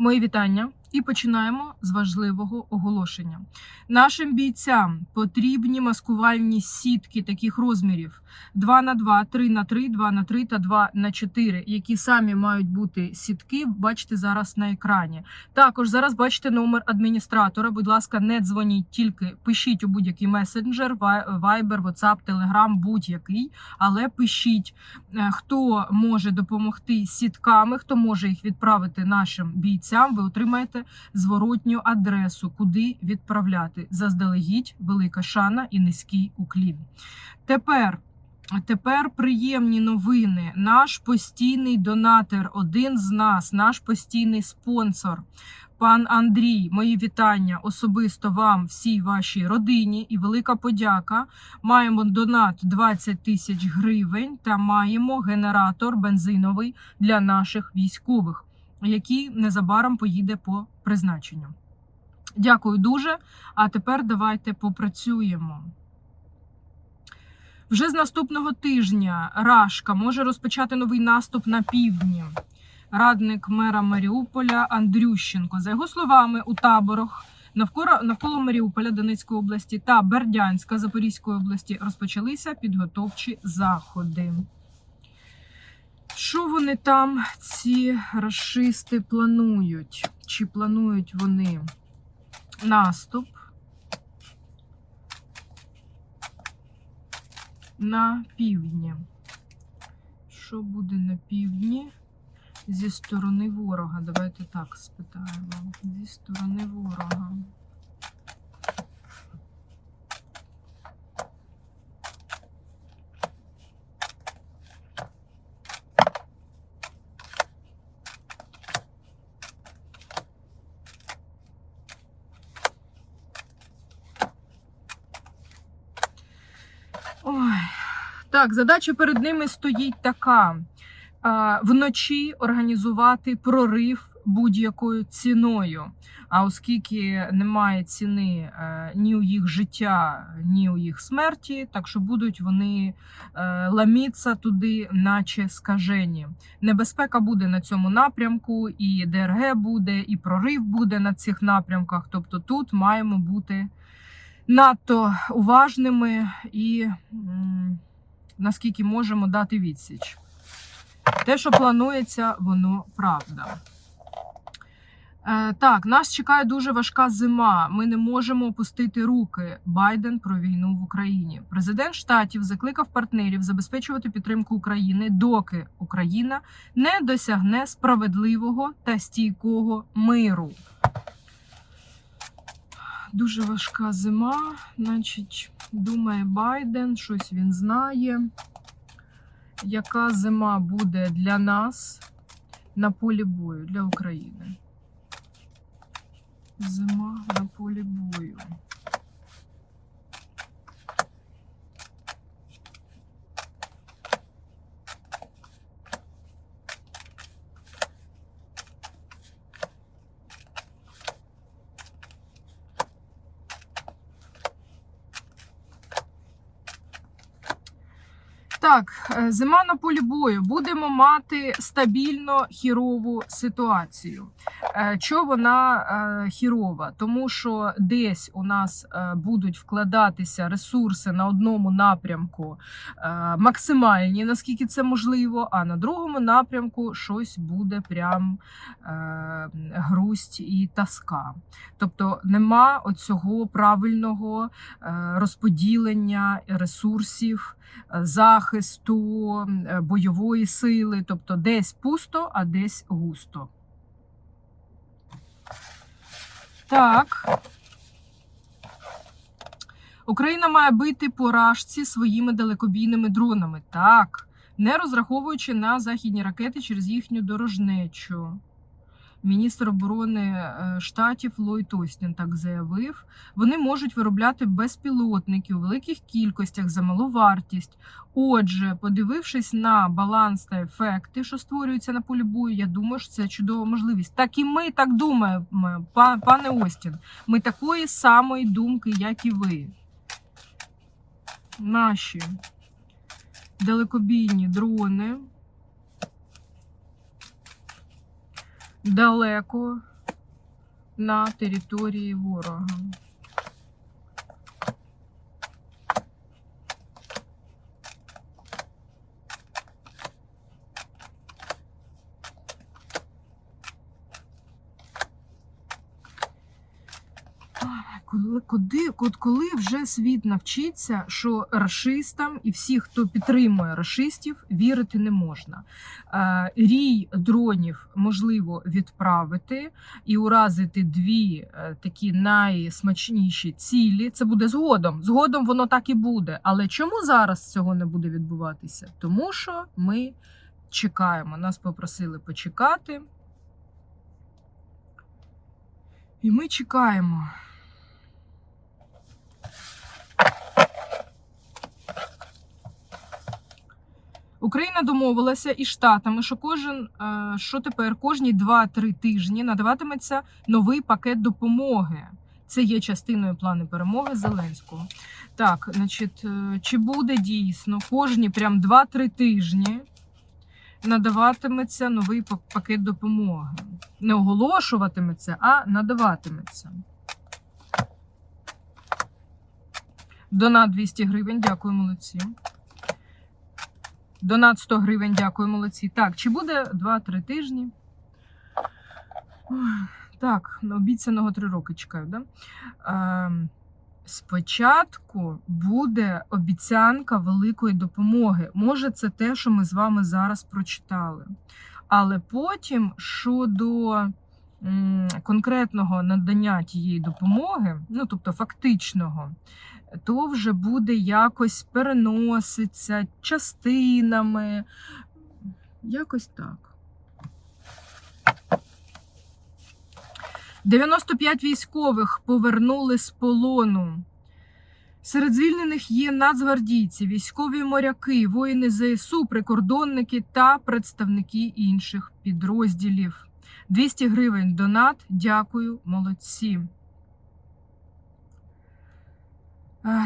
Мої вітання і починаємо з важливого оголошення. Нашим бійцям потрібні маскувальні сітки таких розмірів: 2 на 2, 3 на 3, 2 на 3 та 2 на 4, які самі мають бути сітки. Бачите зараз на екрані. Також зараз бачите номер адміністратора. Будь ласка, не дзвоніть, тільки пишіть у будь-який месенджер, Viber, WhatsApp, Telegram, будь-який, але пишіть, е, хто може допомогти сітками, хто може їх відправити нашим бійцям. Ви отримаєте зворотню адресу, куди відправляти. Заздалегідь велика шана і низький уклін. Тепер. Тепер приємні новини. Наш постійний донатор, один з нас, наш постійний спонсор, пан Андрій. Мої вітання особисто вам, всій вашій родині і велика подяка. Маємо донат 20 тисяч гривень та маємо генератор бензиновий для наших військових, який незабаром поїде по призначенню. Дякую дуже. А тепер давайте попрацюємо. Вже з наступного тижня Рашка може розпочати новий наступ на півдні. Радник мера Маріуполя Андрющенко. За його словами, у таборах навколо, навколо Маріуполя Донецької області та Бердянська Запорізької області розпочалися підготовчі заходи. Що вони там, ці расисти, планують? Чи планують вони наступ на півдні? Що буде на півдні зі сторони ворога? Давайте так спитаємо. Зі сторони ворога. Так, задача перед ними стоїть така: вночі організувати прорив будь-якою ціною. А оскільки немає ціни е, ні у їх життя, ні у їх смерті, так що будуть вони е, ламітися туди, наче скажені. Небезпека буде на цьому напрямку, і ДРГ буде, і прорив буде на цих напрямках. Тобто тут маємо бути надто уважними і наскільки можемо дати відсіч. Те, що планується, воно правда. Е, так, нас чекає дуже важка зима. Ми не можемо опустити руки. Байден про війну в Україні. Президент штатів закликав партнерів забезпечувати підтримку України, доки Україна не досягне справедливого та стійкого миру. Дуже важка зима. Значить, думає Байден, щось він знає. Яка зима буде для нас на полі бою для України? Зима на полі бою. Так, е, зима на полі бою. Будемо мати стабільно хірову ситуацію. Е, Чого вона е, хірова? Тому що десь у нас е, будуть вкладатися ресурси на одному напрямку е, максимальні, наскільки це можливо, а на другому напрямку щось буде прям е, грусть і тоска. Тобто нема оцього правильного е, розподілення ресурсів е, захисту, е, бойової сили, тобто десь пусто, а десь густо. Так. Україна має бити поражці своїми далекобійними дронами. Так. Не розраховуючи на західні ракети через їхню дорожнечу. Міністр оборони е, штатів Ллойд Остін так заявив. Вони можуть виробляти безпілотники у великих кількостях за малу вартість. Отже, подивившись на баланс та ефекти, що створюються на полі бою, я думаю, що це чудова можливість. Так і ми так думаємо, пане Остін. Ми такої самої думки, як і ви. Наші далекобійні дрони далеко на території ворога. Коли, куди, коли вже світ навчиться, що рашистам і всі, хто підтримує рашистів, вірити не можна. Е, Рій дронів можливо відправити і уразити дві е, такі найсмачніші цілі. Це буде згодом. Згодом воно так і буде. Але чому зараз цього не буде відбуватися? Тому що ми чекаємо. Нас попросили почекати. І ми чекаємо. Україна домовилася із штатами, що кожен е, що тепер кожні 2-3 тижні надаватиметься новий пакет допомоги. Це є частиною плану перемоги Зеленського. Так, значить, е, чи буде дійсно кожні прям 2-3 тижні надаватиметься новий пакет допомоги? Не оголошуватиметься, а надаватиметься. Донат 200 гривень, дякую, молодці. Донат 100 гривень, дякую, молодці. Так, чи буде 2-3 тижні? Так, обіцяного 3 роки чекаю, да? Ем, спочатку буде обіцянка великої допомоги. Може, це те, що ми з вами зараз прочитали. Але потім щодо конкретного надання тієї допомоги, ну тобто фактичного, то вже буде якось переноситься частинами. Якось так. 95 військових повернули з полону. Серед звільнених є нацгвардійці, військові моряки, воїни ЗСУ, прикордонники та представники інших підрозділів. 200 гривень донат. Дякую, молодці. Е,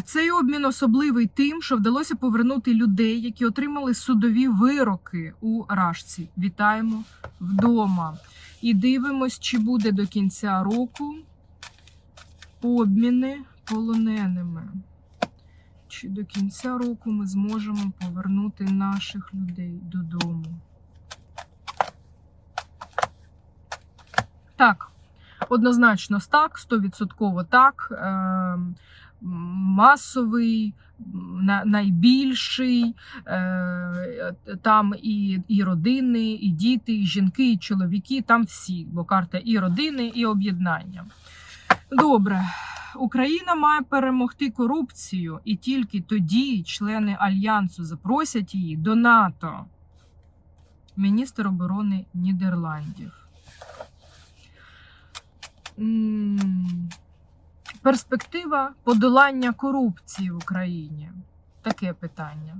Цей обмін особливий тим, що вдалося повернути людей, які отримали судові вироки у Рашці. Вітаємо вдома. І дивимось, чи буде до кінця року обміни полоненими. Чи до кінця року ми зможемо повернути наших людей додому? Так, однозначно так, 100% так. Ем, масовий, на- найбільший. Е, Там і, і родини, і діти, і жінки, і чоловіки, там всі, бо карта і родини, і об'єднання. Добре. Україна має перемогти корупцію, і тільки тоді члени альянсу запросять її до НАТО. Міністр оборони Нідерландів. Перспектива подолання корупції в Україні. Таке питання.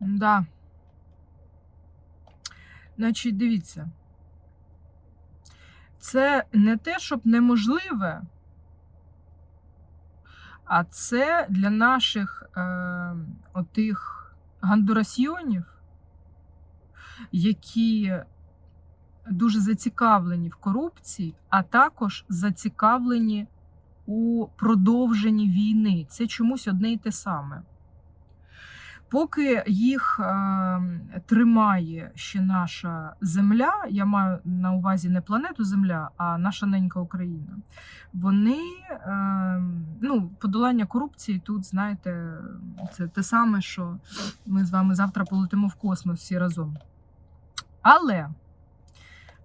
Да. Значить, дивіться. Це не те, щоб неможливе, а це для наших е, отих гандурасьйонів, які дуже зацікавлені в корупції, а також зацікавлені у продовженні війни. Це чомусь одне і те саме. Поки їх е, тримає ще наша земля, я маю на увазі не планету Земля, а наша ненька Україна. Вони е, ну, подолання корупції тут, знаєте, це те саме, що ми з вами завтра полетимо в космос всі разом. Але,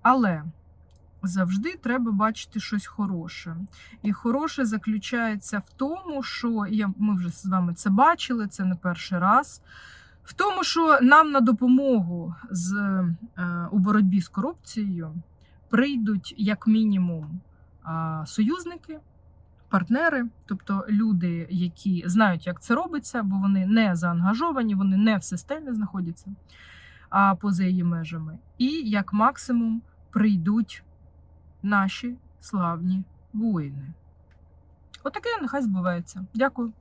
але завжди треба бачити щось хороше. І хороше заключається в тому, що я, ми вже з вами це бачили, це не перший раз. В тому, що нам на допомогу з, е, у боротьбі з корупцією прийдуть як мінімум е, союзники, партнери, тобто люди, які знають, як це робиться, бо вони не заангажовані, вони не в системі знаходяться, а поза її межами. І як максимум прийдуть наші славні воїни. Отаке нехай збувається. Дякую.